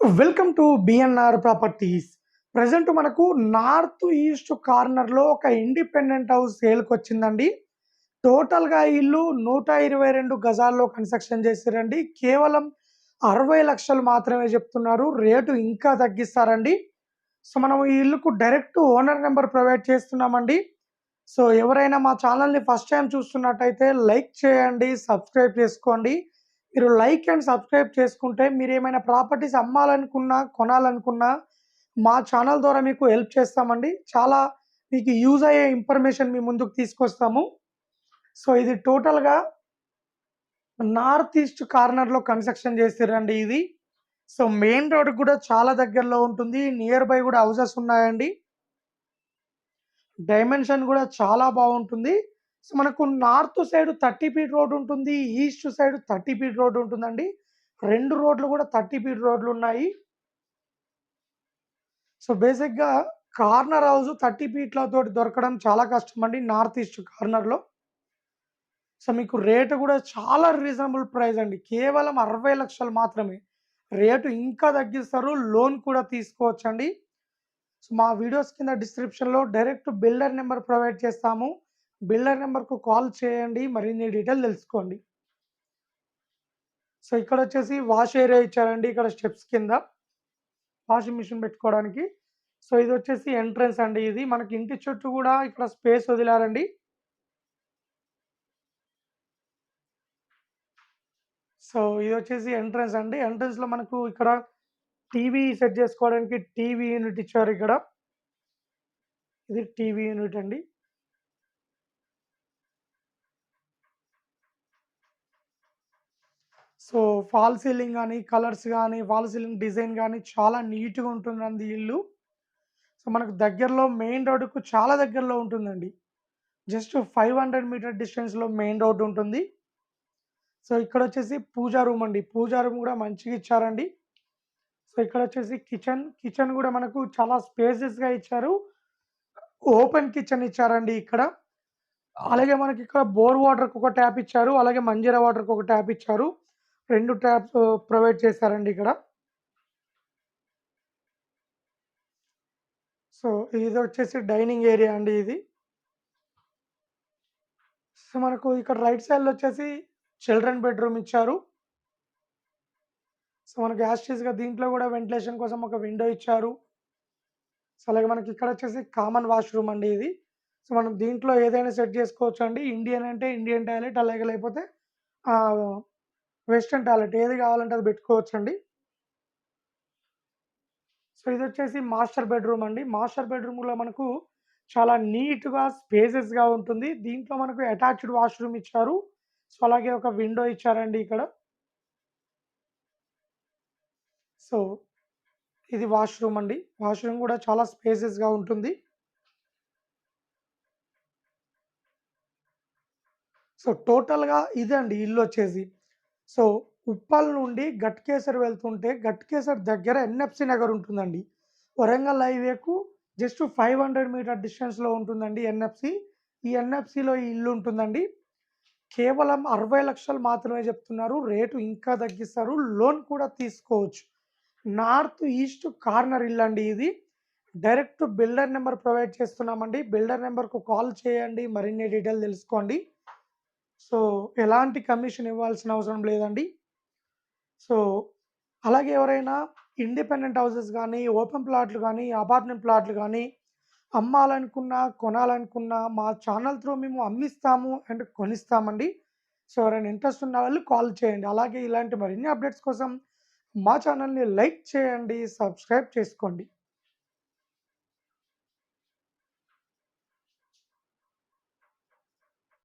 Welcome to BNR properties present మనకు north east కార్నర్లో ఒక ఇండిపెండెంట్ హౌస్ సేల్కి వచ్చిందండి. టోటల్గా ఇల్లు నూట ఇరవై రెండు గజాల్లో కన్స్ట్రక్షన్ చేశారండి. కేవలం అరవై లక్షలు మాత్రమే చెప్తున్నారు. రేటు ఇంకా తగ్గిస్తారండి. సో మనం ఈ ఇల్లుకు డైరెక్ట్ ఓనర్ నెంబర్ ప్రొవైడ్ చేస్తున్నామండి. సో ఎవరైనా మా ఛానల్ని ఫస్ట్ టైం చూస్తున్నట్టయితే లైక్ చేయండి సబ్స్క్రైబ్ చేసుకోండి. మీరు లైక్ అండ్ సబ్స్క్రైబ్ చేసుకుంటే మీరు ఏమైనా ప్రాపర్టీస్ అమ్మాలనుకున్నా కొనాలనుకున్నా మా ఛానల్ ద్వారా మీకు హెల్ప్ చేస్తామండి. చాలా మీకు యూజ్ అయ్యే ఇన్ఫర్మేషన్ మీ ముందుకు తీసుకొస్తాము. సో ఇది టోటల్గా నార్త్ ఈస్ట్ కార్నర్లో కన్స్ట్రక్షన్ చేస్తారండి ఇది. సో మెయిన్ రోడ్ కూడా చాలా దగ్గరలో ఉంటుంది. నియర్ బై కూడా హౌసెస్ ఉన్నాయండి. డైమెన్షన్ కూడా చాలా బాగుంటుంది. సో మనకు north side thirty feet road ఉంటుంది east side thirty feet road ఉంటుందండి. రెండు రోడ్లు కూడా థర్టీ ఫీట్ రోడ్లు ఉన్నాయి. సో బేసిక్గా కార్నర్ హౌస్ థర్టీ ఫీట్లతో దొరకడం చాలా కష్టం అండి నార్త్ ఈస్ట్ కార్నర్లో. సో మీకు రేటు కూడా చాలా రీజనబుల్ ప్రైస్ అండి. కేవలం అరవై లక్షలు మాత్రమే. రేటు ఇంకా తగ్గిస్తారు లోన్ కూడా తీసుకోవచ్చండి. సో మా వీడియోస్ కింద డిస్క్రిప్షన్లో డైరెక్ట్ బిల్డర్ నెంబర్ ప్రొవైడ్ చేస్తాము. బిల్డర్ నెంబర్కు కాల్ చేయండి మరిన్ని డీటెయిల్ తెలుసుకోండి. సో ఇక్కడ వచ్చేసి వాష్ ఏరియా ఇచ్చారండి ఇక్కడ స్టెప్స్ కింద. వాషింగ్ మిషన్ పెట్టుకోవడానికి. సో ఇది వచ్చేసి ఎంట్రన్స్ అండి ఇది. మనకి ఇంటి చుట్టూ కూడా ఇక్కడ స్పేస్ వదిలారండి. సో ఇది వచ్చేసి ఎంట్రన్స్ అండి. ఎంట్రన్స్లో మనకు ఇక్కడ టీవీ సెట్ చేసుకోవడానికి టీవీ యూనిట్ ఇచ్చారు ఇక్కడ. ఇది టీవీ యూనిట్ అండి. సో ఫాల్ సీలింగ్ కానీ కలర్స్ కానీ ఫాల్ సీలింగ్ డిజైన్ కానీ చాలా నీట్గా ఉంటుందండి ఇల్లు. సో మనకు దగ్గరలో మెయిన్ రోడ్డుకు చాలా దగ్గరలో ఉంటుందండి. జస్ట్ ఫైవ్ హండ్రెడ్ మీటర్ డిస్టెన్స్లో మెయిన్ రోడ్ ఉంటుంది. సో ఇక్కడ వచ్చేసి పూజా రూమ్ అండి. పూజా రూమ్ కూడా మంచిగా ఇచ్చారండి. సో ఇక్కడ వచ్చేసి కిచెన్ కిచెన్ కూడా మనకు చాలా స్పేసెస్గా ఇచ్చారు. ఓపెన్ కిచెన్ ఇచ్చారండి ఇక్కడ. అలాగే మనకి ఇక్కడ బోర్ వాటర్కి ఒక ట్యాప్ ఇచ్చారు. అలాగే మంజీరా వాటర్కి ఒక ట్యాప్ ఇచ్చారు. రెండు ట్యాప్స్ ప్రొవైడ్ చేశారండి ఇక్కడ. సో ఇది వచ్చేసి డైనింగ్ ఏరియా అండి ఇది. సో మనకు ఇక్కడ రైట్ సైడ్లో వచ్చేసి చిల్డ్రన్ బెడ్రూమ్ ఇచ్చారు. సో మనకి యాస్టీస్గా దీంట్లో కూడా వెంటిలేషన్ కోసం ఒక విండో ఇచ్చారు. సో అలాగే మనకి ఇక్కడ వచ్చేసి కామన్ వాష్రూమ్ అండి ఇది. సో మనం దీంట్లో ఏదైనా సెట్ చేసుకోవచ్చు అండి ఇండియన్ అంటే ఇండియన్ టాయిలెట్ అలాగే లేకపోతే వెస్ట్రన్ టాయిలెట్ ఏది కావాలంటే అది పెట్టుకోవచ్చండి. సో ఇది వచ్చేసి మాస్టర్ బెడ్రూమ్ అండి. మాస్టర్ బెడ్రూమ్లో మనకు చాలా నీట్గా స్పేసెస్గా ఉంటుంది. దీంట్లో మనకు అటాచ్డ్ వాష్రూమ్ ఇచ్చారు. సో అలాగే ఒక విండో ఇచ్చారండి ఇక్కడ. సో ఇది వాష్రూమ్ అండి. వాష్రూమ్ కూడా చాలా స్పేసెస్గా ఉంటుంది. సో టోటల్గా ఇదే అండి ఇల్లు వచ్చేసి. సో ఉప్పల్ నుండి గట్కేసర్ వెళ్తుంటే గట్కేసర్ దగ్గర ఎన్ఎఫ్సి నగర్ ఉంటుందండి. వరంగల్ హైవేకు జస్ట్ ఫైవ్ హండ్రెడ్ మీటర్ డిస్టెన్స్లో ఉంటుందండి ఎన్ఎఫ్సి ఈ ఎన్ఎఫ్సిలో ఈ ఇల్లు ఉంటుందండి. కేవలం అరవై లక్షలు మాత్రమే చెప్తున్నారు. రేటు ఇంకా తగ్గిస్తారు. లోన్ కూడా తీసుకోవచ్చు. నార్త్ ఈస్ట్ కార్నర్ ఇల్లు అండి ఇది. డైరెక్ట్ బిల్డర్ నెంబర్ ప్రొవైడ్ చేస్తున్నామండి. బిల్డర్ నెంబర్కు కాల్ చేయండి. మరిన్ని డీటెయిల్ తెలుసుకోండి. సో ఎలాంటి కమిషన్ ఇవ్వాల్సిన అవసరం లేదండి. సో అలాగే ఎవరైనా ఇండిపెండెంట్ హౌసెస్ కానీ ఓపెన్ ప్లాట్లు కానీ అపార్ట్మెంట్ ప్లాట్లు కానీ అమ్మాలనుకున్నా కొనాలనుకున్నా మా ఛానల్ త్రూ మేము అమ్మిస్తాము అండ్ కొనిస్తామండి. సో ఎవరైనా ఇంట్రెస్ట్ ఉన్న వాళ్ళు కాల్ చేయండి. అలాగే ఇలాంటి మరిన్ని అప్డేట్స్ కోసం మా ఛానల్ని లైక్ చేయండి సబ్స్క్రైబ్ చేసుకోండి.